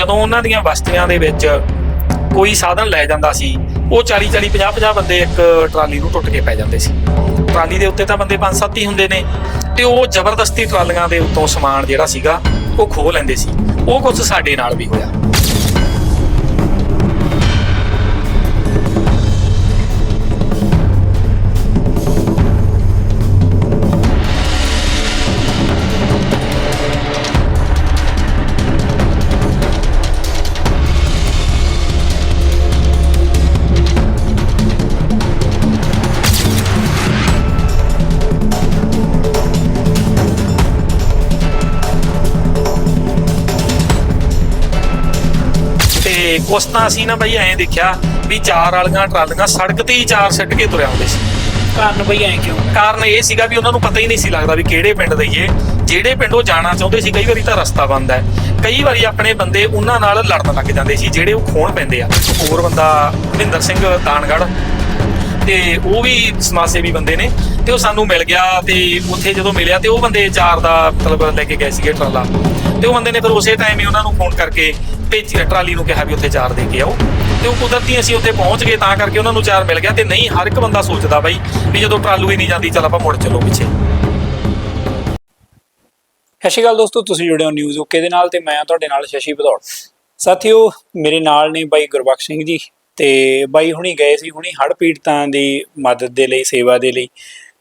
ਜਦੋਂ ਉਹਨਾਂ ਦੀਆਂ ਬਸਤੀਆਂ ਦੇ ਵਿੱਚ ਕੋਈ ਸਾਧਨ ਲੈ ਜਾਂਦਾ ਸੀ, ਉਹ 40 40 50 50 ਬੰਦੇ ਇੱਕ ਟਰਾਲੀ ਨੂੰ ਟੁੱਟ ਕੇ ਪੈ ਜਾਂਦੇ ਸੀ। ਟਰਾਲੀ ਦੇ ਉੱਤੇ ਤਾਂ ਬੰਦੇ ਪੰਜ ਸੱਤ ਹੀ ਹੁੰਦੇ ਨੇ ਤੇ ਉਹ ਜ਼ਬਰਦਸਤੀ ਟਰਾਲੀਆਂ ਦੇ ਉੱਤੋਂ ਸਮਾਨ ਜਿਹੜਾ ਸੀਗਾ, ਉਹ ਖੋਹ ਲੈਂਦੇ ਸੀ। ਉਹ ਕੁਝ ਸਾਡੇ ਨਾਲ ਵੀ ਹੋਇਆ। ਕੁਛ ਤਾਂ ਅਸੀਂ ਨਾ ਬਈ ਐਂ ਦੇਖਿਆ ਵੀ ਚਾਰ ਵਾਲੀਆਂ ਟਰਾਲੀਆਂ ਸੜਕ ਤੇ ਹੀ ਚਾਰ ਸਿੱਟ ਕੇ ਤੁਰਿਆ ਹੁੰਦੇ ਸੀ। ਕਾਰਨ ਬਈ ਐ ਕਿਉਂ? ਕਾਰਨ ਇਹ ਸੀਗਾ ਵੀ ਉਹਨਾਂ ਨੂੰ ਪਤਾ ਹੀ ਨਹੀਂ ਸੀ ਲੱਗਦਾ ਵੀ ਕਿਹੜੇ ਪਿੰਡ ਦਈਏ ਜਿਹੜੇ ਪਿੰਡ ਉਹ ਜਾਣਾ ਚਾਹੁੰਦੇ ਸੀ ਕਈ ਵਾਰੀ ਤਾਂ ਰਸਤਾ ਬੰਦ ਹੈ। ਕਈ ਵਾਰੀ ਆਪਣੇ ਬੰਦੇ ਉਹਨਾਂ ਨਾਲ ਲੜਨ ਲੱਗ ਜਾਂਦੇ ਸੀ ਜਿਹੜੇ ਉਹ ਖੋਣ ਪੈਂਦੇ ਆ। ਹੋਰ ਬੰਦਾ ਮਹਿੰਦਰ ਸਿੰਘ ਤਾਨਗੜ ਤੇ ਉਹ ਵੀ ਸਮਾਜ ਸੇਵੀ ਬੰਦੇ ਨੇ ਤੇ ਉਹ ਸਾਨੂੰ ਮਿਲ ਗਿਆ ਤੇ ਉੱਥੇ ਜਦੋਂ ਮਿਲਿਆ ਤੇ ਉਹ ਬੰਦੇ ਚਾਰ ਦਾ ਮਤਲਬ ਲੈ ਕੇ ਗਏ ਸੀਗੇ ਟਰਾਲਾ। ਤੇ ਉਹ ਬੰਦੇ ਨੇ ਫਿਰ ਉਸੇ ਟਾਈਮ ਹੀ ਉਹਨਾਂ ਨੂੰ ਫੋਨ ਕਰਕੇ ਭੇਜੀ ਟਰਾਲੀ ਨੂੰ ਕਿਹਾ ਵੀ ਉੱਥੇ ਚਾਰ ਦੇ ਕੇ ਆਓ। ਤੇ ਉਹ ਕੁਦਰਤੀ ਅਸੀਂ ਉੱਥੇ ਪਹੁੰਚ ਗਏ ਤਾਂ ਕਰਕੇ ਉਹਨਾਂ ਨੂੰ ਚਾਰ ਮਿਲ ਗਿਆ ਤੇ ਨਹੀਂ, ਹਰ ਇੱਕ ਬੰਦਾ ਸੋਚਦਾ ਬਾਈ ਵੀ ਜਦੋਂ ਟਰਾਲੂ ਹੀ ਨਹੀਂ ਜਾਂਦੀ, ਚਲ ਆਪਾਂ ਮੁੜ ਚੱਲੋ ਪਿੱਛੇ। ਸਤਿ ਸ਼੍ਰੀ ਅਕਾਲ ਦੋਸਤੋ, ਤੁਸੀਂ ਜੁੜੇ ਹੋ ਨਿਊਜ਼ ਓਕੇ ਦੇ ਨਾਲ ਤੇ ਮੈਂ ਤੁਹਾਡੇ ਨਾਲ ਸ਼ਸ਼ੀ ਭਦੌੜ। ਸਾਥੀਓ, ਮੇਰੇ ਨਾਲ ਨੇ ਬਾਈ ਗੁਰਬਖਸ਼ ਸਿੰਘ ਜੀ ਤੇ ਬਾਈ ਹੁਣੀ ਗਏ ਸੀ, ਹੁਣੀ ਹੜ੍ਹ ਪੀੜਤਾਂ ਦੀ ਮਦਦ ਦੇ ਲਈ, ਸੇਵਾ ਦੇ ਲਈ।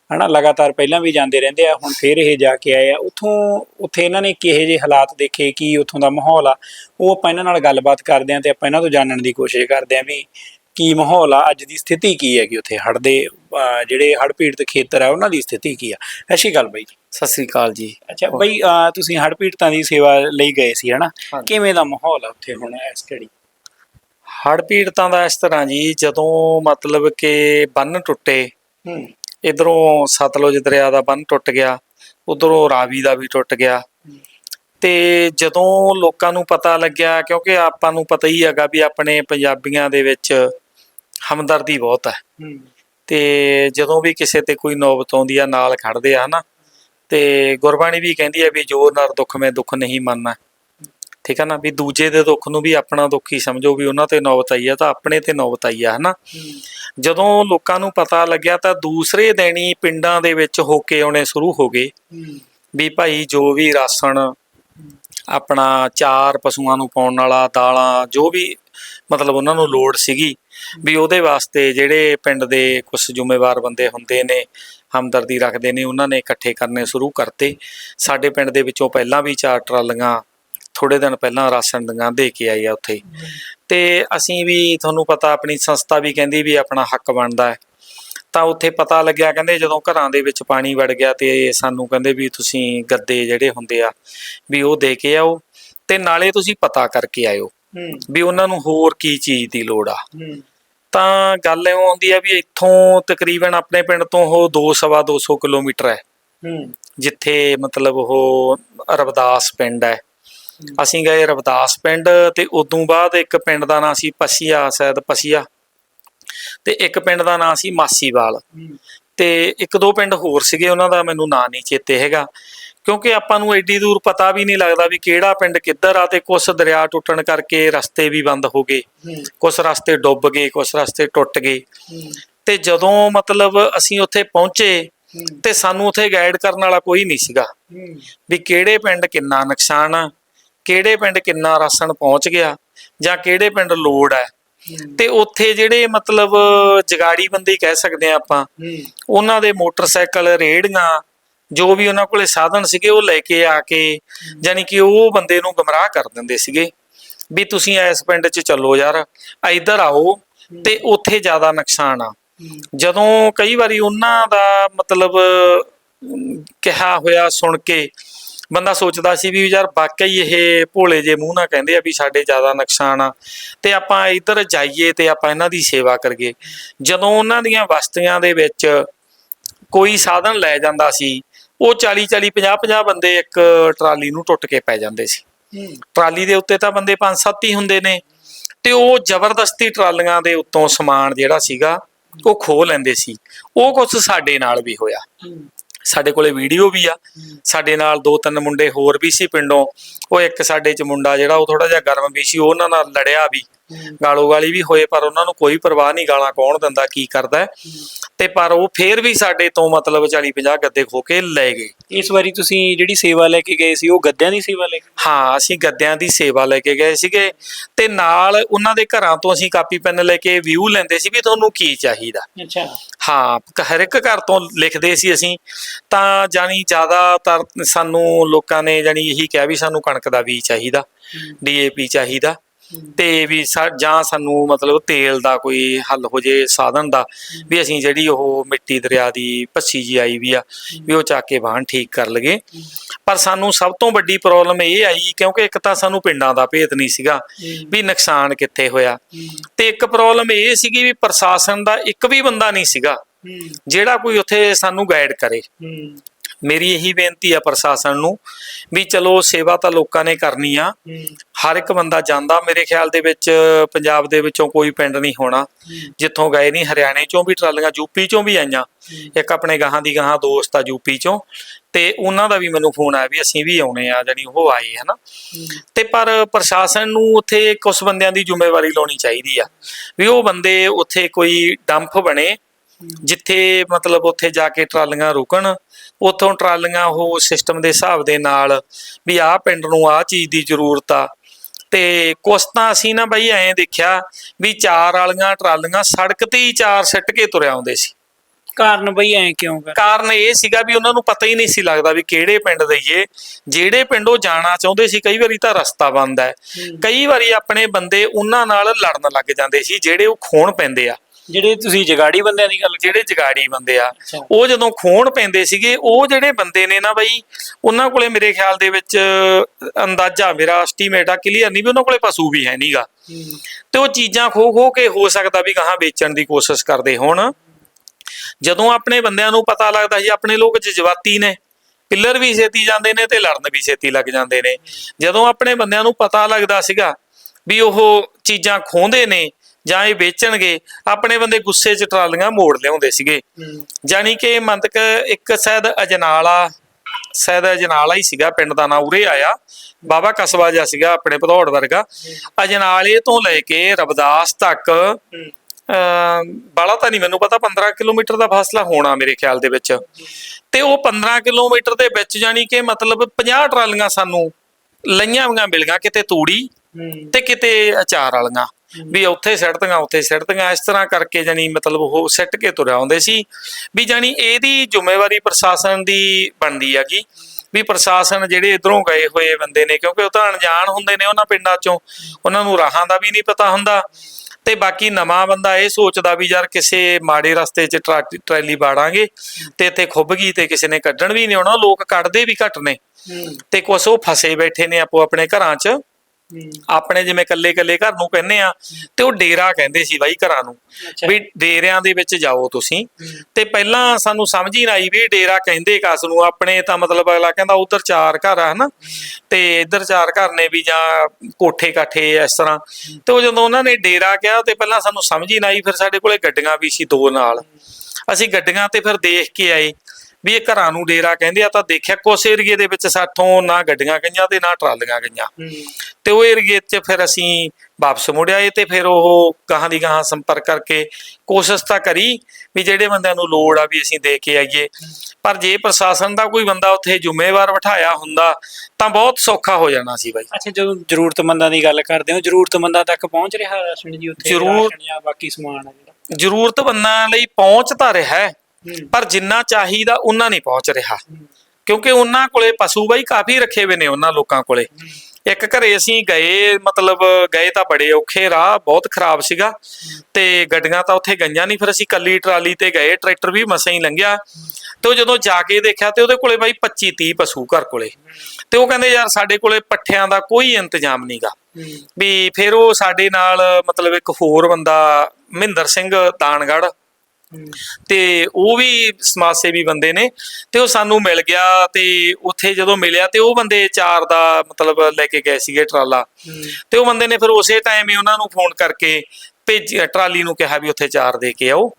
ਹਨਾ ਲਗਾਤਾਰ ਪਹਿਲਾਂ ਵੀ ਜਾਂਦੇ ਰਹਿੰਦੇ ਆ ਹੁਣ ਫੇਰ ਇਹ ਜਾ ਕੇ ਆਏ ਆ। ਉੱਥੋਂ ਉੱਥੇ ਇਹਨਾਂ ਨੇ ਕਿਹੇ ਜਿਹੇ ਹਾਲਾਤ ਦੇਖੇ ਕੀ ਉੱਥੋਂ ਦਾ ਮਾਹੌਲ ਆ ਉਹ ਆਪਾਂ ਇਹਨਾਂ ਨਾਲ ਗੱਲਬਾਤ ਕਰਦੇ ਆ ਤੇ ਆਪਾਂ ਇਹਨਾਂ ਤੋਂ ਜਾਣਨ ਦੀ ਕੋਸ਼ਿਸ਼ ਕਰਦੇ ਆ ਵੀ ਕੀ ਮਾਹੌਲ ਆ ਅੱਜ ਦੀ ਸਥਿਤੀ ਕੀ ਹੈਗੀ ਉੱਥੇ? ਹੜ੍ਹ ਦੇ ਜਿਹੜੇ ਹੜ੍ਹ ਪੀੜਤ ਖੇਤਰ ਆ ਉਹਨਾਂ ਦੀ ਸਥਿਤੀ ਕੀ ਆ? ਸ਼੍ਰੀ ਅਕਾਲ ਬਾਈ ਸਤਿ ਸ੍ਰੀ ਅਕਾਲ ਜੀ। ਅੱਛਾ ਬਈ ਤੁਸੀਂ ਹੜ੍ਹ ਪੀੜਤਾਂ ਦੀ ਸੇਵਾ ਲਈ ਗਏ ਸੀ ਹਨਾ। ਕਿਵੇਂ ਦਾ ਮਾਹੌਲ ਆ ਉੱਥੇ ਹੁਣ ਇਸ ਘੜੀ? ਹੜ੍ਹ ਪੀੜਤਾਂ ਦਾ ਇਸ ਤਰ੍ਹਾਂ ਜੀ ਜਦੋਂ ਮਤਲਬ ਕਿ ਬੰਨ ਟੁੱਟੇ ਹੂੰ। ਇਧਰੋਂ ਸਤਲੁਜ ਦਰਿਆ ਦਾ ਬੰਨ ਟੁੱਟ ਗਿਆ ਉਧਰੋਂ ਰਾਵੀ ਦਾ ਵੀ ਟੁੱਟ ਗਿਆ। ਤੇ ਜਦੋਂ ਲੋਕਾਂ ਨੂੰ ਪਤਾ ਲੱਗਿਆ ਕਿਉਂਕਿ ਆਪਾਂ ਨੂੰ ਪਤਾ ਹੀ ਹੈਗਾ ਵੀ ਆਪਣੇ ਪੰਜਾਬੀਆਂ ਦੇ ਵਿੱਚ ਹਮਦਰਦੀ ਬਹੁਤ ਹੈ। ਤੇ ਜਦੋਂ ਵੀ ਕਿਸੇ ਤੇ ਕੋਈ ਨੌਬਤ ਆਉਂਦੀ ਆ ਨਾਲ ਖੜਦੇ ਆ ਹਨਾ। ਤੇ ਗੁਰਬਾਣੀ ਵੀ ਕਹਿੰਦੀ ਆ ਵੀ ਜੋ ਨਰ ਦੁੱਖ ਮੈਂ ਦੁੱਖ ਨਹੀਂ ਮੰਨਣਾ ਠੀਕ ਆ ਨਾ ਵੀ ਦੂਜੇ ਦੇ ਦੁੱਖ ਨੂੰ ਵੀ ਆਪਣਾ ਦੁੱਖ ਹੀ ਸਮਝੋ ਵੀ ਉਹਨਾਂ ਤੇ ਨੌਬਤ ਆਈ ਆ ਤਾਂ ਆਪਣੇ ਤੇ ਨੌਬਤ ਆਈ ਆ ਹਨਾ? ਜਦੋਂ ਲੋਕਾਂ ਨੂੰ ਪਤਾ ਲੱਗਿਆ ਤਾਂ ਦੂਸਰੇ ਹੀ ਪਿੰਡਾਂ ਦੇ ਵਿੱਚ ਹੋ ਕੇ ਆਉਣੇ ਸ਼ੁਰੂ ਹੋ ਗਏ। ਹੂੰ। ਵੀ ਭਾਈ ਜੋ ਵੀ ਰਾਸ਼ਨ ਆਪਣਾ ਚਾਰ ਪਸ਼ੂਆਂ ਨੂੰ ਪਾਉਣ ਵਾਲਾ ਦਾਲਾਂ ਜੋ ਵੀ ਮਤਲਬ ਉਹਨਾਂ ਨੂੰ ਲੋੜ ਸੀਗੀ ਵੀ ਉਹਦੇ ਵਾਸਤੇ ਜਿਹੜੇ ਪਿੰਡ ਦੇ ਕੁਝ ਜ਼ਿੰਮੇਵਾਰ ਬੰਦੇ ਹੁੰਦੇ ਨੇ ਹਮਦਰਦੀ ਰੱਖਦੇ ਨੇ ਉਹਨਾਂ ਨੇ ਇਕੱਠੇ ਕਰਨੇ ਸ਼ੁਰੂ ਕਰਤੇ। ਸਾਡੇ ਪਿੰਡ ਦੇ ਵਿੱਚੋਂ ਪਹਿਲਾਂ ਵੀ ਚਾਰ ਟਰਾਲੀਆਂ ਥੋੜੇ ਦਿਨ ਪਹਿਲਾਂ ਰਾਸ਼ਨ ਦੀਆਂ ਦੇ ਕੇ ਆਈ ਆ ਉੱਥੇ। ਤੇ ਅਸੀਂ ਵੀ ਤੁਹਾਨੂੰ ਪਤਾ ਆਪਣੀ ਸੰਸਥਾ ਵੀ ਕਹਿੰਦੀ ਵੀ ਆਪਣਾ ਹੱਕ ਬਣਦਾ ਹੈ। ਤਾਂ ਉੱਥੇ ਪਤਾ ਲੱਗਿਆ ਕਹਿੰਦੇ ਜਦੋਂ ਘਰਾਂ ਦੇ ਵਿੱਚ ਪਾਣੀ ਵੜ ਗਿਆ ਤੇ ਸਾਨੂੰ ਕਹਿੰਦੇ ਵੀ ਤੁਸੀਂ ਗੱਦੇ ਜਿਹੜੇ ਹੁੰਦੇ ਆ ਵੀ ਉਹ ਦੇ ਕੇ ਆਓ ਤੇ ਨਾਲੇ ਤੁਸੀਂ ਪਤਾ ਕਰਕੇ ਆਇਓ ਵੀ ਉਹਨਾਂ ਨੂੰ ਹੋਰ ਕੀ ਚੀਜ਼ ਦੀ ਲੋੜ ਆ। ਤਾਂ ਗੱਲ ਇਉਂ ਆਉਂਦੀ ਆ ਵੀ ਇੱਥੋਂ ਤਕਰੀਬਨ ਆਪਣੇ ਪਿੰਡ ਤੋਂ ਉਹ 2 ਸਵਾ 200 ਕਿਲੋਮੀਟਰ ਹੈ। ਹੂੰ। ਜਿੱਥੇ ਮਤਲਬ ਉਹ ਰਵਦਾਸ ਪਿੰਡ ਹੈ। ਅਸੀਂ ਗਏ ਰਵਦਾਸ ਪਿੰਡ ਤੇ ਉਦੋਂ ਬਾਅਦ ਇੱਕ ਪਿੰਡ ਦਾ ਨਾਂ ਸੀ ਪਸੀਆ ਸ਼ਾਇਦ ਪਸੀਆ। ਤੇ ਇੱਕ ਪਿੰਡ ਦਾ ਨਾਂ ਸੀ ਮਾਸੀਵਾਲ। ਤੇ ਇੱਕ ਦੋ ਪਿੰਡ ਹੋਰ ਸੀਗੇ ਉਹਨਾਂ ਦਾ ਮੈਨੂੰ ਨਾਂ ਨਹੀਂ ਚੇਤੇ ਹੈਗਾ। ਕਿਉਂਕਿ ਆਪਾਂ ਨੂੰ ਐਡੀ ਦੂਰ ਪਤਾ ਵੀ ਨਹੀਂ ਲੱਗਦਾ ਵੀ ਕਿਹੜਾ ਪਿੰਡ ਕਿੱਧਰ ਆ ਤੇ ਕੁਛ ਦਰਿਆ ਟੁੱਟਣ ਕਰਕੇ ਰਸਤੇ ਵੀ ਬੰਦ ਹੋ ਗਏ। ਕੁਛ ਰਸਤੇ ਡੁੱਬ ਗਏ ਕੁਛ ਰਸਤੇ ਟੁੱਟ ਗਏ। ਤੇ ਜਦੋਂ ਮਤਲਬ ਅਸੀਂ ਉੱਥੇ ਪਹੁੰਚੇ ਤੇ ਸਾਨੂੰ ਉੱਥੇ ਗਾਈਡ ਕਰਨ ਵਾਲਾ ਕੋਈ ਨਹੀਂ ਸੀਗਾ। ਵੀ ਕਿਹੜੇ ਪਿੰਡ ਕਿੰਨਾ ਨੁਕਸਾਨ ਆ। ਕਿਹੜੇ ਪਿੰਡ ਕਿੰਨਾ ਰਾਸ਼ਨ ਪਹੁੰਚ ਗਿਆ ਜਾਂ ਕਿਹੜੇ ਪਿੰਡ ਲੋੜ ਹੈ? ਤੇ ਉੱਥੇ ਜਿਹੜੇ ਮਤਲਬ ਜਗਾੜੀ ਬੰਦੇ ਕਹਿ ਸਕਦੇ ਆ ਆਪਾਂ ਉਹਨਾਂ ਦੇ ਮੋਟਰਸਾਈਕਲ ਰੇੜੀਆਂ ਜੋ ਵੀ ਉਹਨਾਂ ਕੋਲੇ ਸਾਧਨ ਸੀਗੇ ਉਹ ਲੈ ਕੇ ਆ ਕੇ ਯਾਨੀ ਕਿ ਉਹ ਬੰਦੇ ਨੂੰ ਗਮਰਾਹ ਕਰ ਦਿੰਦੇ ਸੀਗੇ ਵੀ ਤੁਸੀਂ ਇਸ ਪਿੰਡ 'ਚ ਚੱਲੋ ਯਾਰ ਇੱਧਰ ਆਓ ਤੇ ਉੱਥੇ ਜ਼ਿਆਦਾ ਨੁਕਸਾਨ ਆ। ਜਦੋਂ ਕਈ ਵਾਰੀ ਉਹਨਾਂ ਦਾ ਮਤਲਬ ਕਿਹਾ ਹੋਇਆ ਸੁਣ ਕੇ ਬੰਦਾ ਸੋਚਦਾ ਸੀ ਵੀ ਯਾਰ ਵਾਕਈ ਇਹ ਭੋਲੇ ਜੇ ਮੂੰਹ ਨਾਲ ਕਹਿੰਦੇ ਆ ਵੀ ਸਾਡੇ ਜ਼ਿਆਦਾ ਨੁਕਸਾਨ ਆ। ਤੇ ਆਪਾਂ ਇੱਧਰ ਜਾਈਏ ਤੇ ਆਪਾਂ ਇਹਨਾਂ ਦੀ ਸੇਵਾ ਕਰੀਏ। ਜਦੋਂ ਉਹਨਾਂ ਦੀਆਂ ਬਸਤੀਆਂ ਦੇ ਵਿੱਚ ਕੋਈ ਸਾਧਨ ਲੈ ਜਾਂਦਾ ਸੀ ਉਹ 40 40 50 50 ਬੰਦੇ ਇੱਕ ਟਰਾਲੀ ਨੂੰ ਟੁੱਟ ਕੇ ਪੈ ਜਾਂਦੇ ਸੀ। ਟਰਾਲੀ ਦੇ ਉੱਤੇ ਤਾਂ ਬੰਦੇ ਪੰਜ ਸੱਤ ਹੀ ਹੁੰਦੇ ਨੇ। ਤੇ ਉਹ ਜ਼ਬਰਦਸਤੀ ਟਰਾਲੀਆਂ ਦੇ ਉੱਤੋਂ ਸਮਾਨ ਜਿਹੜਾ ਸੀਗਾ ਉਹ ਖੋਹ ਲੈਂਦੇ ਸੀ। ਉਹ ਕੁਝ ਸਾਡੇ ਨਾਲ ਵੀ ਹੋਇਆ। ਸਾਡੇ ਕੋਲੇ ਵੀਡੀਓ ਵੀ ਆ। ਸਾਡੇ ਨਾਲ ਦੋ ਤਿੰਨ ਮੁੰਡੇ ਹੋਰ ਵੀ ਸੀ ਪਿੰਡੋਂ। ਉਹ ਇੱਕ ਸਾਡੇ ਚ ਮੁੰਡਾ ਜਿਹੜਾ ਉਹ ਥੋੜਾ ਜਿਹਾ ਗਰਮ ਵੀ ਸੀ ਉਹਨਾਂ ਨਾਲ ਲੜਿਆ ਵੀ। ਗਾਲੋ ਗਾਲੀ ਵੀ ਹੋਏ ਪਰ ਉਹਨਾਂ ਨੂੰ ਕੋਈ ਪਰਵਾਹ ਨਹੀਂ ਗਾਲਾਂ ਕੌਣ ਦਿੰਦਾ ਕੀ ਕਰਦਾ। ਤੇ ਪਰ ਉਹ ਫੇਰ ਵੀ ਸਾਡੇ ਤੋਂ ਮਤਲਬ 40 50 ਗੱਦੇ ਖੋ ਕੇ ਲੈ ਗਏ। ਇਸ ਵਾਰੀ ਤੁਸੀਂ ਜਿਹੜੀ ਸੇਵਾ ਲੈ ਕੇ ਗਏ ਸੀ ਉਹ ਗੱਦਿਆਂ ਦੀ ਸੇਵਾ ਲੈ ਕੇ ਹਾਂ ਅਸੀਂ ਗੱਦਿਆਂ ਦੀ ਸੇਵਾ ਲੈ ਕੇ ਗਏ ਸੀਗੇ। ਤੇ ਨਾਲ ਉਹਨਾਂ ਦੇ ਘਰਾਂ ਤੋਂ ਅਸੀਂ ਕਾਪੀ ਪੈਨ ਲੈ ਕੇ ਵਿਊ ਲੈਂਦੇ ਸੀ ਵੀ ਤੁਹਾਨੂੰ ਕੀ ਚਾਹੀਦਾ। ਅੱਛਾ। ਹਾਂ ਹਰ ਇੱਕ ਘਰ ਤੋਂ ਲਿਖਦੇ ਸੀ ਅਸੀਂ। ਤਾਂ ਜਾਨੀ ਜ਼ਿਆਦਾਤਰ ਸਾਨੂੰ ਲੋਕਾਂ ਨੇ ਜਾਨੀ ਇਹੀ ਕਿਹਾ ਵੀ ਸਾਨੂੰ ਕਣਕ ਦਾ ਬੀਜ ਚਾਹੀਦਾ ਡੀਏਪੀ ਚਾਹੀਦਾ। ਤੇ ਵੀ ਜਾਂ ਸਾਨੂੰ ਮਤਲਬ ਤੇਲ ਦਾ ਕੋਈ ਹੱਲ ਹੋ ਜੇ ਸਾਧਨ ਦਾ ਵੀ ਅਸੀਂ ਜਿਹੜੀ ਉਹ ਮਿੱਟੀ ਦਰਿਆ ਦੀ ਪੱਸੀ ਜੀ ਆਈ ਵੀ ਆ ਵੀ ਉਹ ਚੱਕ ਕੇ ਵਾਹਣ ਠੀਕ ਕਰ ਲਗੇ ਪਰ ਸਾਨੂੰ ਸਭ ਤੋਂ ਵੱਡੀ ਪ੍ਰੋਬਲਮ ਇਹ ਆਈ ਕਿਉਂਕਿ ਇੱਕ ਤਾਂ ਸਾਨੂੰ ਪਿੰਡਾਂ ਦਾ ਭੇਤ ਨਹੀਂ ਸੀਗਾ ਵੀ ਨੁਕਸਾਨ ਕਿੱਥੇ ਹੋਇਆ। ਤੇ ਇੱਕ ਪ੍ਰੋਬਲਮ ਇਹ ਸੀਗੀ ਵੀ ਪ੍ਰਸ਼ਾਸਨ ਦਾ ਇੱਕ ਵੀ ਬੰਦਾ ਨਹੀਂ ਸੀਗਾ ਜਿਹੜਾ ਕੋਈ ਉੱਥੇ ਸਾਨੂੰ ਗਾਈਡ ਕਰੇ। ਮੇਰੀ ਇਹੀ ਬੇਨਤੀ ਆ ਪ੍ਰਸ਼ਾਸਨ ਨੂੰ ਵੀ ਚਲੋ ਸੇਵਾ ਤਾਂ ਲੋਕਾਂ ਨੇ ਕਰਨੀ ਆ। ਹਰ ਇੱਕ ਬੰਦਾ ਜਾਂਦਾ ਮੇਰੇ ਖਿਆਲ ਦੇ ਵਿੱਚ, ਪੰਜਾਬ ਦੇ ਵਿੱਚੋਂ ਕੋਈ ਪਿੰਡ ਨਹੀਂ ਹੋਣਾ। ਜਿੱਥੋਂ ਗਏ ਨਹੀਂ, ਹਰਿਆਣੇ ਚੋਂ ਵੀ ਟਰਾਲੀਆਂ ਯੂਪੀ ਚੋਂ ਵੀ ਆਈਆਂ। ਇੱਕ ਆਪਣੇ ਗਾਹਾਂ ਦੀ ਗਾਹਾਂ ਦੋਸਤ ਆ ਯੂਪੀ ਚੋਂ। ਤੇ ਉਹਨਾਂ ਦਾ ਵੀ ਮੈਨੂੰ ਫੋਨ ਆਇਆ ਵੀ ਅਸੀਂ ਵੀ ਆਉਣੇ ਆ ਜਾਨੀ ਉਹ ਆਏ, ਹਨਾ। ਤੇ ਪਰ ਪ੍ਰਸ਼ਾਸਨ ਨੂੰ ਉੱਥੇ ਕੁਝ ਬੰਦਿਆਂ ਦੀ ਜ਼ਿੰਮੇਵਾਰੀ ਲਾਉਣੀ ਚਾਹੀਦੀ ਆ। ਵੀ ਉਹ ਬੰਦੇ ਉੱਥੇ ਕੋਈ ਡੰਪ ਬਣੇ ਜਿੱਥੇ ਮਤਲਬ ਉੱਥੇ ਜਾ ਕੇ ਟਰਾਲੀਆਂ ਰੁਕਣ ਉੱਥੋਂ ਟਰਾਲੀਆਂ ਉਹ ਸਿਸਟਮ ਦੇ ਹਿਸਾਬ ਦੇ ਨਾਲ ਵੀ ਆਹ ਪਿੰਡ ਨੂੰ ਆਹ ਚੀਜ਼ ਦੀ ਜ਼ਰੂਰਤ ਆ। ਤੇ ਕੁਛ ਤਾਂ ਅਸੀਂ ਨਾ ਬਈ ਐਂ ਦੇਖਿਆ ਵੀ ਚਾਰ ਵਾਲੀਆਂ ਟਰਾਲੀਆਂ ਸੜਕ ਤੇ ਹੀ ਚਾਰ ਸਿੱਟ ਕੇ ਤੁਰਿਆ ਆਉਂਦੇ ਸੀ। ਕਾਰਨ ਬਈ ਐ ਕਿਉਂ ਕਰ? ਕਾਰਨ ਇਹ ਸੀਗਾ ਵੀ ਉਹਨਾਂ ਨੂੰ ਪਤਾ ਹੀ ਨਹੀਂ ਸੀ ਲੱਗਦਾ ਵੀ ਕਿਹੜੇ ਪਿੰਡ ਦਈਏ ਜਿਹੜੇ ਪਿੰਡੋਂ ਜਾਣਾ ਚਾਹੁੰਦੇ ਸੀ ਕਈ ਵਾਰੀ ਤਾਂ ਰਸਤਾ ਬੰਦ ਹੈ। ਕਈ ਵਾਰੀ ਆਪਣੇ ਬੰਦੇ ਉਹਨਾਂ ਨਾਲ ਲੜਨ ਲੱਗ ਜਾਂਦੇ ਸੀ ਜਿਹੜੇ ਉਹ ਖੋਣ ਪੈਂਦੇ ਆ। ਜਿਹੜੇ ਤੁਸੀਂ ਜਗਾੜੀ ਬੰਦਿਆਂ ਦੀ ਗੱਲ ਜਿਹੜੇ ਜਗਾੜੀ ਬੰਦੇ ਆ। ਉਹ ਜਦੋਂ ਖੋਣ ਪੈਂਦੇ ਸੀਗੇ ਉਹ ਜਿਹੜੇ ਬੰਦੇ ਨੇ ਨਾ ਬਈ ਉਹਨਾਂ ਕੋਲੇ ਮੇਰੇ ਖਿਆਲ ਦੇ ਵਿੱਚ ਅੰਦਾਜ਼ਾ ਮੇਰਾ ਐਸਟੀਮੇਟ ਆ ਕਲੀਅਰ ਨਹੀਂ ਵੀ ਉਹਨਾਂ ਕੋਲੇ ਪਸ਼ੂ ਵੀ ਹੈ ਨਹੀਂਗਾ ਤੇ ਉਹ ਚੀਜ਼ਾਂ ਖੋ ਖੋ ਕੇ ਹੋ ਸਕਦਾ ਵੀ ਗਾਹਾਂ ਵੇਚਣ ਦੀ ਕੋਸ਼ਿਸ਼ ਕਰਦੇ ਹੋਣ। ਜਦੋਂ ਆਪਣੇ ਬੰਦਿਆਂ ਨੂੰ ਪਤਾ ਲੱਗਦਾ ਸੀ ਆਪਣੇ ਲੋਕ ਜਜ਼ਬਾਤੀ ਨੇ ਪਿੱਲਰ ਵੀ ਛੇਤੀ ਜਾਂਦੇ ਨੇ ਤੇ ਲੜਨ ਵੀ ਛੇਤੀ ਲੱਗ ਜਾਂਦੇ ਨੇ। ਜਦੋਂ ਆਪਣੇ ਬੰਦਿਆਂ ਨੂੰ ਪਤਾ ਲੱਗਦਾ ਸੀਗਾ ਵੀ ਉਹ ਚੀਜ਼ਾਂ ਖੋਹਦੇ ਨੇ ਜਾਂ ਇਹ ਵੇਚਣਗੇ ਆਪਣੇ ਬੰਦੇ ਗੁੱਸੇ 'ਚ ਟਰਾਲੀਆਂ ਮੋੜ ਲਿਆਉਂਦੇ ਸੀਗੇ। ਜਾਣੀ ਕਿ ਮੰਤਕ ਇੱਕ ਸ਼ਾਇਦ ਅਜਨਾਲਾ ਸ਼ਾਇਦ ਅਜਨਾਲਾ ਹੀ ਸੀਗਾ ਪਿੰਡ ਦਾ ਨਾਂ ਉਰੇ ਆਇਆ। ਬਾਬਾ ਕਸਬਾ ਜਿਹਾ ਸੀਗਾ ਆਪਣੇ ਭਦੌੜ ਵਰਗਾ। ਅਜਨਾਲੇ ਤੋਂ ਲੈ ਕੇ ਰਬਦਾਸ ਤੱਕ ਬਾਲਾ ਤਾਂ ਨਹੀਂ ਮੈਨੂੰ ਪਤਾ 15 ਕਿਲੋਮੀਟਰ ਦਾ ਫਾਸਲਾ ਹੋਣਾ ਮੇਰੇ ਖਿਆਲ ਦੇ ਵਿੱਚ। ਤੇ ਉਹ 15 ਕਿਲੋਮੀਟਰ ਦੇ ਵਿੱਚ ਜਾਣੀ ਕਿ ਮਤਲਬ 50 ਟਰਾਲੀਆਂ ਸਾਨੂੰ ਲਈਆਂ ਵੀਆਂ ਮਿਲੀਆਂ ਕਿਤੇ ਤੂੜੀ ਤੇ ਕਿਤੇ ਅਚਾਰ ਵਾਲੀਆਂ ਵੀ ਉੱਥੇ ਸਿੱਟਦੀਆਂ ਉੱਥੇ ਸਿੱਟਦੀਆਂ। ਇਸ ਤਰ੍ਹਾਂ ਕਰਕੇ ਜਾਨੀ ਮਤਲਬ ਉਹ ਸਿੱਟ ਕੇ ਤੁਰਿਆ ਆਉਂਦੇ ਸੀ। ਵੀ ਜਾਨੀ ਇਹਦੀ ਜ਼ਿੰਮੇਵਾਰੀ ਪ੍ਰਸ਼ਾਸਨ ਦੀ ਬਣਦੀ ਹੈਗੀ। ਵੀ ਪ੍ਰਸ਼ਾਸਨ ਜਿਹੜੇ ਇਧਰੋਂ ਗਏ ਹੋਏ ਬੰਦੇ ਨੇ ਕਿਉਂਕਿ ਉਹ ਤਾਂ ਅਣਜਾਣ ਹੁੰਦੇ ਨੇ ਉਹਨਾਂ ਪਿੰਡਾਂ ਚੋਂ। ਉਹਨਾਂ ਨੂੰ ਰਾਹਾਂ ਦਾ ਵੀ ਨਹੀਂ ਪਤਾ ਹੁੰਦਾ। ਤੇ ਬਾਕੀ ਨਵਾਂ ਬੰਦਾ ਇਹ ਸੋਚਦਾ ਵੀ ਯਾਰ ਕਿਸੇ ਮਾੜੇ ਰਸਤੇ 'ਚ ਟਰਾ- ਟਰੈਲੀ ਬਾੜਾਂਗੇ ਤੇ ਇੱਥੇ ਖੁੱਭ ਗਈ ਤੇ ਕਿਸੇ ਨੇ ਕੱਢਣ ਵੀ ਨਹੀਂ ਆਉਣਾ। ਲੋਕ ਕੱਢਦੇ ਵੀ ਘੱਟ ਨੇ। ਤੇ ਕੁਛ ਉਹ ਫਸੇ ਬੈਠੇ ਨੇ ਆਪੋ ਆਪਣੇ ਘਰਾਂ 'ਚ। ਆਪਣੇ ਜਿਵੇਂ ਕੱਲੇ ਕੱਲੇ ਘਰ ਨੂੰ ਕਹਿੰਦੇ ਆ ਤੇ ਉਹ ਡੇਰਾ ਕਹਿੰਦੇ ਸੀ ਬਾਈ ਘਰਾਂ ਨੂੰ। ਵੀ ਡੇਰਿਆਂ ਦੇ ਵਿੱਚ ਜਾਓ ਤੁਸੀਂ। ਤੇ ਪਹਿਲਾਂ ਸਾਨੂੰ ਸਮਝ ਹੀ ਨਾ ਆਈ ਵੀ ਡੇਰਾ ਕਹਿੰਦੇ ਕਸ ਨੂੰ ਆਪਣੇ ਤਾਂ ਮਤਲਬ ਅਗਲਾ ਕਹਿੰਦਾ ਉਧਰ ਚਾਰ ਘਰ ਆ ਹਨਾ। ਤੇ ਇੱਧਰ ਚਾਰ ਘਰ ਨੇ ਵੀ ਜਾਂ ਕੋਠੇ ਕਾਠੇ ਇਸ ਤਰ੍ਹਾਂ। ਤੇ ਉਹ ਜਦੋਂ ਉਹਨਾਂ ਨੇ ਡੇਰਾ ਕਿਹਾ ਤੇ ਪਹਿਲਾਂ ਸਾਨੂੰ ਸਮਝ ਹੀ ਨਾ ਆਈ ਫਿਰ ਸਾਡੇ ਕੋਲੇ ਗੱਡੀਆਂ ਵੀ ਸੀ ਦੋ ਨਾਲ। ਅਸੀਂ ਗੱਡੀਆਂ ਤੇ ਫਿਰ ਦੇਖ ਕੇ ਆਏ। ਵੀ ਇਹ ਘਰਾਂ ਨੂੰ ਡੇਰਾ ਕਹਿੰਦੇ ਆ ਤਾਂ ਦੇਖਿਆ ਕੁਛ ਏਰੀਏ ਦੇ ਵਿੱਚ ਸਾਥੋਂ ਨਾ ਗੱਡੀਆਂ ਗਈਆਂ ਤੇ ਨਾ ਟਰਾਲੀਆਂ ਗਈਆਂ। ਤੇ ਉਹ ਏਰੀਏ 'ਚ ਫਿਰ ਅਸੀਂ ਵਾਪਸ ਮੁੜ ਆਏ ਤੇ ਫਿਰ ਉਹ ਗਾਹਾਂ ਦੀ ਗਾਹਾਂ ਸੰਪਰਕ ਕਰਕੇ ਕੋਸ਼ਿਸ਼ ਤਾਂ ਕਰੀ ਵੀ ਜਿਹੜੇ ਬੰਦਿਆਂ ਨੂੰ ਲੋੜ ਆ ਵੀ ਅਸੀਂ ਦੇ ਕੇ ਆਈਏ। ਪਰ ਜੇ ਪ੍ਰਸ਼ਾਸਨ ਦਾ ਕੋਈ ਬੰਦਾ ਉੱਥੇ ਜ਼ਿੰਮੇਵਾਰ ਬਿਠਾਇਆ ਹੁੰਦਾ ਤਾਂ ਬਹੁਤ ਸੌਖਾ ਹੋ ਜਾਣਾ ਸੀ ਬਾਈ। ਅੱਛਾ ਜਦੋਂ ਜ਼ਰੂਰਤਮੰਦਾਂ ਦੀ ਗੱਲ ਕਰਦੇ ਹੋ ਜ਼ਰੂਰਤਮੰਦਾਂ ਤੱਕ ਪਹੁੰਚ ਰਿਹਾ ਰਾਸ਼ਨ ਜੀ ਉੱਥੇ? ਜ਼ਰੂਰ। ਬਾਕੀ ਸਮਾਨ ਆ ਜਿਹੜਾ? ਜ਼ਰੂਰਤਮੰਦਾਂ ਲਈ ਪਹੁੰਚ ਤਾਂ ਰਿਹਾ ਹੈ, ਪਰ ਜਿੰਨਾ ਚਾਹੀਦਾ ਉਹਨਾਂ ਨਹੀਂ ਪਹੁੰਚ ਰਿਹਾ। ਕਿਉਂਕਿ ਉਹਨਾਂ ਕੋਲੇ ਪਸ਼ੂ ਬਾਈ ਕਾਫੀ ਰੱਖੇ ਹੋਏ ਨੇ ਉਹਨਾਂ ਲੋਕਾਂ ਕੋਲੇ। ਇੱਕ ਘਰੇ ਅਸੀਂ ਗਏ ਮਤਲਬ ਗਏ ਤਾਂ ਬੜੇ ਔਖੇ ਰਾਹ ਬਹੁਤ ਖਰਾਬ ਸੀਗਾ ਤੇ ਗੱਡੀਆਂ ਤਾਂ ਉੱਥੇ ਗਈਆਂ ਨਹੀਂ ਫਿਰ ਅਸੀਂ ਕੱਲੀ ਟਰਾਲੀ ਤੇ ਗਏ ਟਰੈਕਟਰ ਵੀ ਮਸਾਂ ਹੀ ਲੰਘਿਆ ਤੇ ਉਹ ਜਦੋਂ ਜਾ ਕੇ ਦੇਖਿਆ ਤੇ ਉਹਦੇ ਕੋਲੇ ਬਾਈ 25 30 ਪਸ਼ੂ ਘਰ ਕੋਲੇ। ਤੇ ਉਹ ਕਹਿੰਦੇ ਯਾਰ ਸਾਡੇ ਕੋਲੇ ਪੱਠਿਆਂ ਦਾ ਕੋਈ ਇੰਤਜ਼ਾਮ ਨਹੀਂਗਾ ਵੀ ਫਿਰ ਉਹ ਸਾਡੇ ਨਾਲ ਮਤਲਬ ਇੱਕ ਹੋਰ ਬੰਦਾ ਮਹਿੰਦਰ ਸਿੰਘ ਦਾਨਗੜ ਤੇ ਉਹ ਵੀ ਸਮਾਜ ਸੇਵੀ ਬੰਦੇ ਨੇ ਤੇ ਉਹ ਸਾਨੂੰ ਮਿਲ ਗਿਆ ਤੇ ਉੱਥੇ ਜਦੋਂ ਮਿਲਿਆ ਤੇ ਉਹ ਬੰਦੇ ਚਾਰ ਦਾ ਮਤਲਬ ਲੈ ਕੇ ਗਏ ਸੀਗੇ ਟਰਾਲਾ ਤੇ ਉਹ ਬੰਦੇ ਨੇ ਫਿਰ ਉਸੇ ਟਾਈਮ ਹੀ ਉਹਨਾਂ ਨੂੰ ਫੋਨ ਕਰਕੇ ਭੇਜ ਟਰਾਲੀ ਨੂੰ ਕਿਹਾ ਵੀ ਉੱਥੇ ਚਾਰ ਦੇ ਕੇ ਆਓ।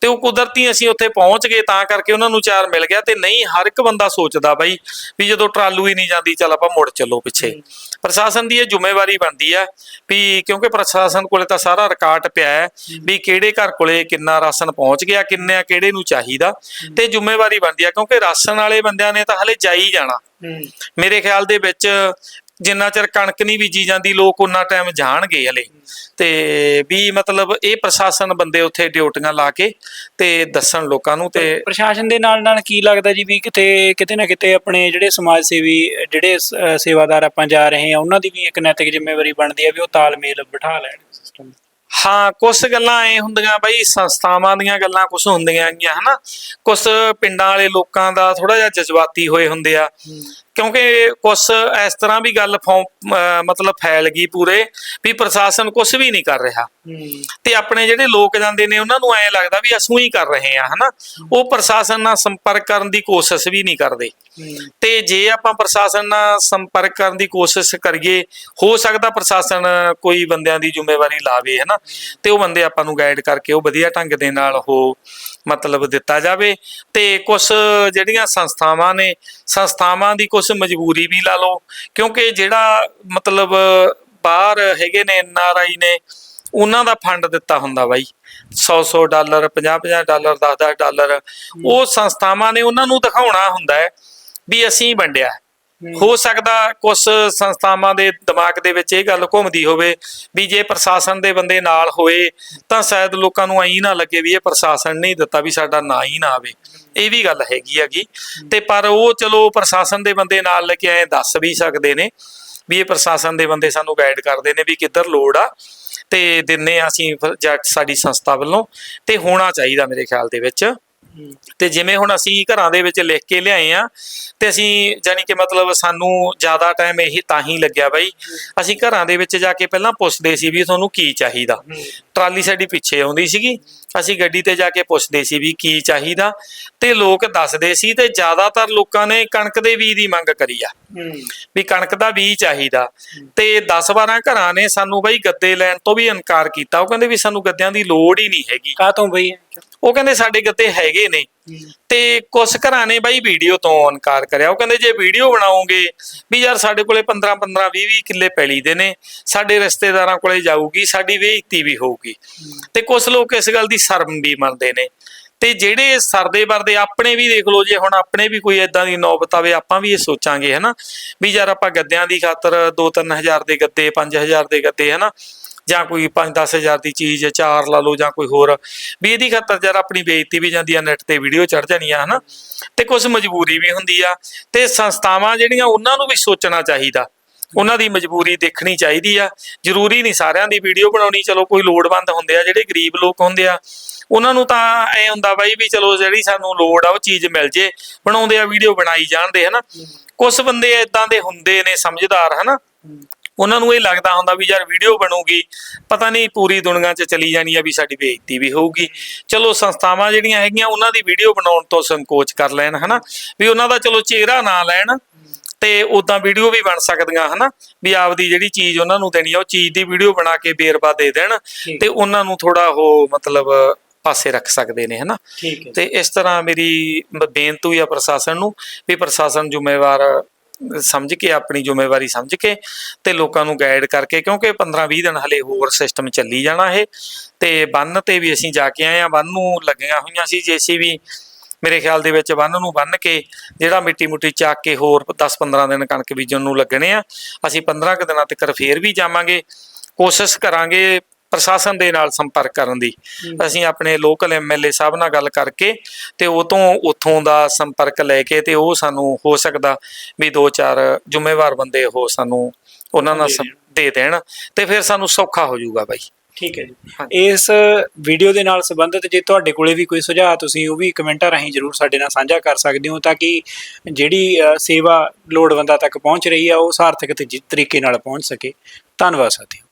ਤੇ ਉਹ ਕੁਦਰਤੀ ਅਸੀਂ ਉੱਥੇ ਪਹੁੰਚ ਗਏ ਤਾਂ ਕਰਕੇ ਉਹਨਾਂ ਨੂੰ ਚਾਰ ਮਿਲ ਗਿਆ। ਤੇ ਨਹੀਂ ਹਰ ਇੱਕ ਬੰਦਾ ਸੋਚਦਾ ਬਾਈ ਵੀ ਜਦੋਂ ਟਰਾਲੂ ਹੀ ਨਹੀਂ ਜਾਂਦੀ ਚੱਲ ਆਪਾਂ ਮੁੜ ਚੱਲੋ ਪਿੱਛੇ। ਪ੍ਰਸ਼ਾਸਨ ਦੀ ਇਹ ਜ਼ਿੰਮੇਵਾਰੀ ਬਣਦੀ ਆ ਵੀ ਕਿਉਂਕਿ ਪ੍ਰਸ਼ਾਸਨ ਕੋਲੇ ਤਾਂ ਸਾਰਾ ਰਿਕਾਰਡ ਪਿਆ ਹੈ ਵੀ ਕਿਹੜੇ ਘਰ ਕੋਲੇ ਕਿੰਨਾ ਰਾਸ਼ਨ ਪਹੁੰਚ ਗਿਆ ਕਿੰਨੇ ਕਿਹੜੇ ਨੂੰ ਚਾਹੀਦਾ। ਤੇ ਜ਼ਿੰਮੇਵਾਰੀ ਬਣਦੀ ਆ ਕਿਉਂਕਿ ਰਾਸ਼ਨ ਵਾਲੇ ਬੰਦਿਆਂ ਨੇ ਤਾਂ ਹਲੇ ਜਾਈ ਜਾਣਾ। ਮੇਰੇ ਖਿਆਲ ਦੇ ਵਿੱਚ ਜਿੰਨਾ ਚਿਰ ਕਣਕ ਨਹੀਂ ਬੀਜੀ ਜਾਂਦੀ ਲੋਕ ਉਹਨਾਂ ਟਾਈਮ ਜਾਣਗੇ ਹਲੇ। ਤੇ ਵੀ ਮਤਲਬ ਇਹ ਪ੍ਰਸ਼ਾਸਨ ਬੰਦੇ ਉੱਥੇ ਡਿਊਟੀਆਂ ਲਾ ਕੇ ਤੇ ਦੱਸਣ ਲੋਕਾਂ ਨੂੰ ਤੇ ਪ੍ਰਸ਼ਾਸਨ ਦੇ ਨਾਲ ਨਾਲ ਕੀ ਲੱਗਦਾ ਜੀ ਵੀ ਕਿਤੇ ਕਿਤੇ ਨਾ ਕਿਤੇ ਆਪਣੇ ਜਿਹੜੇ ਸਮਾਜ ਸੇਵੀ ਜਿਹੜੇ ਸੇਵਾਦਾਰ ਆਪਾਂ ਜਾ ਰਹੇ ਹਾਂ ਉਹਨਾਂ ਦੀ ਵੀ ਇੱਕ ਨੈਤਿਕ ਜ਼ਿੰਮੇਵਾਰੀ ਬਣਦੀ ਹੈ ਵੀ ਉਹ ਤਾਲਮੇਲ ਬਿਠਾ ਲੈਣ ਸਿਸਟਮ ਹਾਂ ਕੁਝ ਗੱਲਾਂ ਐ ਹੁੰਦੀਆਂ ਬਈ ਸੰਸਥਾਵਾਂ ਦੀਆਂ ਗੱਲਾਂ ਕੁਝ ਹੁੰਦੀਆਂ ਗੀਆਂ ਹਨਾ। ਕੁਝ ਪਿੰਡਾਂ ਵਾਲੇ ਲੋਕਾਂ ਦਾ ਥੋੜਾ ਜਿਹਾ ਜਜ਼ਬਾਤੀ ਹੋਏ ਹੁੰਦੇ ਆ। ਕਿਉਂਕਿ ਕੁਝ ਇਸ ਤਰ੍ਹਾਂ ਵੀ ਗੱਲ ਮਤਲਬ ਫੈਲ ਗਈ ਪੂਰੇ ਵੀ ਪ੍ਰਸ਼ਾਸਨ ਕੁਝ ਵੀ ਨਹੀਂ ਕਰ ਰਿਹਾ। ਤੇ ਆਪਣੇ ਜਿਹੜੇ ਲੋਕ ਜਾਂਦੇ ਨੇ ਉਹਨਾਂ ਨੂੰ ਐ ਲੱਗਦਾ ਵੀ ਅਸੀਂ ਹੀ ਕਰ ਰਹੇ ਆ ਹਨਾ? ਉਹ ਪ੍ਰਸ਼ਾਸਨ ਨਾਲ ਸੰਪਰਕ ਕਰਨ ਦੀ ਕੋਸ਼ਿਸ਼ ਵੀ ਨਹੀਂ ਕਰਦੇ। ਤੇ ਜੇ ਆਪਾਂ ਪ੍ਰਸ਼ਾਸਨ ਨਾਲ ਸੰਪਰਕ ਕਰਨ ਦੀ ਕੋਸ਼ਿਸ਼ ਕਰੀਏ ਹੋ ਸਕਦਾ ਪ੍ਰਸ਼ਾਸਨ ਕੋਈ ਬੰਦਿਆਂ ਦੀ ਜ਼ਿੰਮੇਵਾਰੀ ਲਾਵੇ ਹਨਾ? ਤੇ ਉਹ ਬੰਦੇ ਆਪਾਂ ਨੂੰ ਗਾਈਡ ਕਰਕੇ ਉਹ ਵਧੀਆ ਢੰਗ ਦੇ ਨਾਲ ਉਹ ਮਤਲਬ ਦਿੱਤਾ ਜਾਵੇ ਤੇ ਕੁਝ ਜਿਹੜੀਆਂ ਸੰਸਥਾਵਾਂ ਨੇ, ਸੰਸਥਾਵਾਂ ਦੀ ਕੁਝ ਮਜਬੂਰੀ ਵੀ ਲਾ ਲਓ, ਕਿਉਂਕਿ ਜਿਹੜਾ ਮਤਲਬ ਬਾਹਰ ਹੈਗੇ ਨੇ ਐਨਆਰਆਈ ਨੇ, ਉਹਨਾਂ ਦਾ ਫੰਡ ਦਿੱਤਾ ਹੁੰਦਾ ਬਾਈ। 100 100 ਡਾਲਰ 50 50 ਡਾਲਰ 10 10 ਡਾਲਰ, ਉਹ ਸੰਸਥਾਵਾਂ ਨੇ ਉਹਨਾਂ ਨੂੰ ਦਿਖਾਉਣਾ ਹੁੰਦਾ ਹੈ ਵੀ ਅਸੀਂ ਵੰਡਿਆ। ਹੈ। ਸਕਦਾ ਕੁਝ ਸੰਸਥਾਵਾਂ ਦੇ ਦਿਮਾਗ ਦੇ ਵਿੱਚ ਇਹ ਗੱਲ ਘੁੰਮਦੀ ਹੋਵੇ ਵੀ ਜੇ ਪ੍ਰਸ਼ਾਸਨ ਦੇ ਬੰਦੇ ਨਾਲ ਹੋਏ ਤਾਂ ਸ਼ਾਇਦ ਲੋਕਾਂ ਨੂੰ ਐਂ ਨਾ ਲੱਗੇ ਵੀ ਇਹ ਪ੍ਰਸ਼ਾਸਨ ਨੇ ਹੀ ਦਿੱਤਾ ਵੀ ਸਾਡਾ ਨਾਂ ਹੀ ਨਾ ਆਵੇ। ਇਹ ਵੀ ਗੱਲ ਹੈਗੀ ਹੈਗੀ। ਤੇ ਪਰ ਉਹ ਚਲੋ ਪ੍ਰਸ਼ਾਸਨ ਦੇ ਬੰਦੇ ਨਾਲ ਲੈ ਕੇ ਐ ਦੱਸ ਵੀ ਸਕਦੇ ਨੇ ਵੀ ਇਹ ਪ੍ਰਸ਼ਾਸਨ ਦੇ ਬੰਦੇ ਸਾਨੂੰ ਗਾਈਡ ਕਰਦੇ ਨੇ ਵੀ ਕਿੱਧਰ ਲੋੜ ਆ ਤੇ ਦਿੰਨੇ ਆ ਅਸੀਂ ਸਾਡੀ ਸੰਸਥਾ ਵੱਲੋਂ ਤੇ ਹੋਣਾ ਚਾਹੀਦਾ ਮੇਰੇ ਖਿਆਲ ਦੇ ਵਿੱਚ। ਤੇ ਜਿਵੇਂ ਹੁਣ ਅਸੀਂ ਘਰਾਂ ਦੇ ਵਿੱਚ ਲਿਖ ਕੇ ਲਿਆਏ ਆ ਤੇ ਅਸੀਂ ਜਾਨੀ ਕਿ ਮਤਲਬ ਸਾਨੂੰ ਜ਼ਿਆਦਾ ਟਾਈਮ ਇਹੀ ਤਾਂ ਹੀ ਲੱਗਿਆ ਬਾਈ ਅਸੀਂ ਘਰਾਂ ਦੇ ਵਿੱਚ ਜਾ ਕੇ ਪਹਿਲਾਂ ਪੁੱਛਦੇ ਸੀ ਵੀ ਤੁਹਾਨੂੰ ਕੀ ਚਾਹੀਦਾ। ਟਰਾਲੀ ਸਾਡੀ ਪਿੱਛੇ ਆਉਂਦੀ ਸੀਗੀ ਅਸੀਂ ਗੱਡੀ ਤੇ ਜਾ ਕੇ ਪੁੱਛਦੇ ਸੀ ਵੀ ਕੀ ਚਾਹੀਦਾ ਤੇ ਲੋਕ ਦੱਸਦੇ ਸੀ ਤੇ ਜ਼ਿਆਦਾਤਰ ਲੋਕਾਂ ਨੇ ਕਣਕ ਦੇ ਬੀਜ ਦੀ ਮੰਗ ਕਰੀ ਆ। ਵੀ ਕਣਕ ਦਾ ਬੀਜ ਚਾਹੀਦਾ। ਤੇ 10-12 ਘਰਾਂ ਨੇ ਸਾਨੂੰ ਬਾਈ ਗੱਦੇ ਲੈਣ ਤੋਂ ਵੀ ਇਨਕਾਰ ਕੀਤਾ। ਉਹ ਕਹਿੰਦੇ ਵੀ ਸਾਨੂੰ ਗੱਦਿਆਂ ਦੀ ਲੋੜ ਹੀ ਨਹੀਂ ਹੈਗੀ। ਕਾਹ ਤੋਂ ਬਈ? ਉਹ ਕਹਿੰਦੇ ਸਾਡੇ ਗੱਦੇ ਹੈਗੇ ਨੇ। ਤੇ ਕੁਝ ਘਰਾਂ ਨੇ ਬਾਈ ਵੀਡੀਓ ਤੋਂ ਇਨਕਾਰ ਕਰਿਆ। ਉਹ ਕਹਿੰਦੇ ਜੇ ਵੀਡੀਓ ਬਣਾਓਗੇ ਵੀ ਯਾਰ ਸਾਡੇ ਕੋਲੇ 15 15 20 20 ਕਿੱਲੇ ਪੈਲੀ ਦੇ ਨੇ, ਸਾਡੇ ਰਿਸ਼ਤੇਦਾਰਾਂ ਕੋਲੇ ਜਾਊਗੀ, ਸਾਡੀ ਬੇਇੱਜ਼ਤੀ ਵੀ ਹੋਊਗੀ। ਤੇ ਕੁਝ ਲੋਕ ਇਸ ਗੱਲ ਦੀ ਸ਼ਰਮ ਵੀ ਮੰਨਦੇ ਨੇ। ਤੇ ਜਿਹੜੇ ਸਰਦੇ ਵਰਦੇ, ਆਪਣੇ ਵੀ ਦੇਖ ਲਓ, ਜੇ ਹੁਣ ਆਪਣੇ ਵੀ ਕੋਈ ਇਦਾਂ ਦੀ ਨੌਬਤ ਆਵੇ, ਆਪਾਂ ਵੀ ਇਹ ਸੋਚਾਂਗੇ, ਹਨਾ? ਵੀ ਯਾਰ ਆਪਾਂ ਗੱਦਿਆਂ ਦੀ ਖਾਤਰ 2-3000 ਦੇ ਗੱਦੇ 5000 ਦੇ ਗੱਦੇ, ਹਨਾ? ਜਾਂ ਕੋਈ 5-10000 ਦੀ ਚੀਜ਼ ਚਾਰ ਲਾ ਲਓ ਜਾਂ ਕੋਈ ਹੋਰ ਵੀ ਇਹਦੀ ਖਾਤਰ ਜਰ ਆਪਣੀ ਬੇਇੱਜ਼ਤੀ ਵੀ ਜਾਂਦੀ ਆ ਨੈਟ ਤੇ ਵੀਡੀਓ ਚੜ ਜਾਣੀਆਂ ਹਨਾ? ਤੇ ਕੁਝ ਮਜਬੂਰੀ ਵੀ ਹੁੰਦੀ ਆ ਤੇ ਸੰਸਥਾਵਾਂ ਜਿਹੜੀਆਂ ਉਹਨਾਂ ਨੂੰ ਵੀ ਸੋਚਣਾ ਚਾਹੀਦਾ। ਉਹਨਾਂ ਦੀ ਮਜਬੂਰੀ ਦੇਖਣੀ ਚਾਹੀਦੀ ਆ। ਜ਼ਰੂਰੀ ਨਹੀਂ ਸਾਰਿਆਂ ਦੀ ਵੀਡੀਓ ਬਣਾਉਣੀ ਚਲੋ ਕੋਈ ਲੋੜਵੰਦ ਹੁੰਦੇ ਆ ਜਿਹੜੇ ਗਰੀਬ ਲੋਕ ਹੁੰਦੇ ਆ ਉਹਨਾਂ ਨੂੰ ਤਾਂ ਐ ਹੁੰਦਾ ਬਾਈ ਵੀ ਚਲੋ ਜਿਹੜੀ ਸਾਨੂੰ ਲੋੜ ਆ ਉਹ ਚੀਜ਼ ਮਿਲ ਜੇ ਬਣਾਉਂਦੇ ਆ ਵੀਡੀਓ ਬਣਾਈ ਜਾਣਦੇ ਹਨਾ? ਕੁਝ ਬੰਦੇ ਇਦਾਂ ਦੇ ਹੁੰਦੇ ਨੇ ਸਮਝਦਾਰ ਹਨਾ? ਉਹਨਾਂ ਨੂੰ ਇਹ ਲੱਗਦਾ ਹੁੰਦਾ ਵੀ ਯਾਰ ਵੀਡੀਓ ਬਣੂਗੀ ਪਤਾ ਨਹੀਂ ਪੂਰੀ ਦੁਨੀਆ 'ਚ ਚਲੀ ਜਾਣੀ ਆ ਵੀ ਸਾਡੀ ਬੇਇੱਜ਼ਤੀ ਵੀ ਹੋਊਗੀ। ਚਲੋ ਸੰਸਥਾਵਾਂ ਜਿਹੜੀਆਂ ਹੈਗੀਆਂ ਉਹਨਾਂ ਦੀ ਵੀਡੀਓ ਬਣਾਉਣ ਤੋਂ ਸੰਕੋਚ ਕਰ ਲੈਣ ਹਨਾ? ਵੀ ਉਹਨਾਂ ਦਾ ਚਲੋ ਚਿਹਰਾ ਨਾ ਲੈਣ ਤੇ ਉਦਾਂ ਵੀਡੀਓ ਵੀ ਬਣ ਸਕਦੀਆਂ ਹਨਾ? ਵੀ ਆਪਦੀ ਜਿਹੜੀ ਚੀਜ਼ ਉਹਨਾਂ ਨੂੰ ਦੇਣੀ ਆ ਉਹ ਚੀਜ਼ ਦੀ ਵੀਡੀਓ ਬਣਾ ਕੇ ਬੇਰਬਾ ਦੇ ਦੇਣ ਤੇ ਉਹਨਾਂ ਨੂੰ ਥੋੜਾ ਉਹ ਮਤਲਬ ਪਾਸੇ ਰੱਖ ਸਕਦੇ ਨੇ ਹਨਾ? ਤੇ ਇਸ ਤਰ੍ਹਾਂ ਮੇਰੀ ਬੇਨਤੀ ਆ ਪ੍ਰਸ਼ਾਸਨ ਨੂੰ ਵੀ ਪ੍ਰਸ਼ਾਸਨ ਜ਼ਿੰਮੇਵਾਰ ਸਮਝ ਕੇ, ਆਪਣੀ ਜ਼ਿੰਮੇਵਾਰੀ ਸਮਝ ਕੇ ਤੇ ਲੋਕਾਂ ਨੂੰ ਗਾਈਡ ਕਰਕੇ, ਕਿਉਂਕਿ 15-20 ਦਿਨ ਹਲੇ ਹੋਰ ਸਿਸਟਮ ਚੱਲੀ ਜਾਣਾ ਇਹ ਤੇ ਬੰਨ ਤੇ ਵੀ ਅਸੀਂ ਜਾ ਕੇ ਆਏ ਆ ਬੰਨ ਨੂੰ ਲੱਗੀਆਂ ਹੋਈਆਂ ਸੀ ਜੇਸੀਬੀ ਮੇਰੇ ਖਿਆਲ ਦੇ ਵਿੱਚ ਬੰਨ ਨੂੰ ਬੰਨ ਕੇ ਜਿਹੜਾ ਮਿੱਟੀ ਮੁੱਟੀ ਚੱਕ ਕੇ ਹੋਰ 10-15 ਦਿਨ ਕਣਕ ਬੀਜਣ ਨੂੰ ਲੱਗਣੇ ਆ, ਅਸੀਂ 15 ਕੁ ਦਿਨਾਂ ਤੱਕ ਫੇਰ ਵੀ ਜਾਵਾਂਗੇ। ਕੋਸ਼ਿਸ਼ ਕਰਾਂਗੇ ਪ੍ਰਸ਼ਾਸਨ ਦੇ ਨਾਲ ਸੰਪਰਕ ਕਰਨ ਦੀ। ਅਸੀਂ ਆਪਣੇ ਲੋਕਲ ਐਮਐਲਏ ਸਾਹਿਬ ਨਾਲ ਗੱਲ ਕਰਕੇ ਤੇ ਉਹ ਤੋਂ ਉਥੋਂ ਦਾ ਸੰਪਰਕ ਲੈ ਕੇ ਤੇ ਉਹ ਸਾਨੂੰ ਹੋ ਸਕਦਾ ਵੀ ਦੋ ਚਾਰ ਜ਼ਿੰਮੇਵਾਰ ਬੰਦੇ ਉਹ ਸਾਨੂੰ ਉਹਨਾਂ ਨਾਲ ਦੇ ਦੇਣ। ਤੇ ਫਿਰ ਸਾਨੂੰ ਸੌਖਾ ਹੋ ਜਾਊਗਾ ਬਾਈ। ਠੀਕ ਹੈ ਜੀ। ਇਸ ਵੀਡੀਓ ਦੇ ਨਾਲ ਸੰਬੰਧਿਤ ਜੇ ਤੁਹਾਡੇ ਕੋਲੇ ਵੀ ਕੋਈ ਸੁਝਾਅ ਤੁਸੀਂ ਉਹ ਵੀ ਕਮੈਂਟਾਂ ਰਾਹੀਂ ਜਰੂਰ ਸਾਡੇ ਨਾਲ ਸਾਂਝਾ ਕਰ ਸਕਦੇ ਹੋ ਤਾਂ ਕਿ ਜਿਹੜੀ ਸੇਵਾ ਲੋੜਵੰਦਾਂ ਤੱਕ ਪਹੁੰਚ ਰਹੀ ਆ ਉਹ ਸਾਰਥਕ ਤਰੀਕੇ ਨਾਲ ਪਹੁੰਚ ਸਕੇ। ਧੰਨਵਾਦ ਸਾਥੀਓ।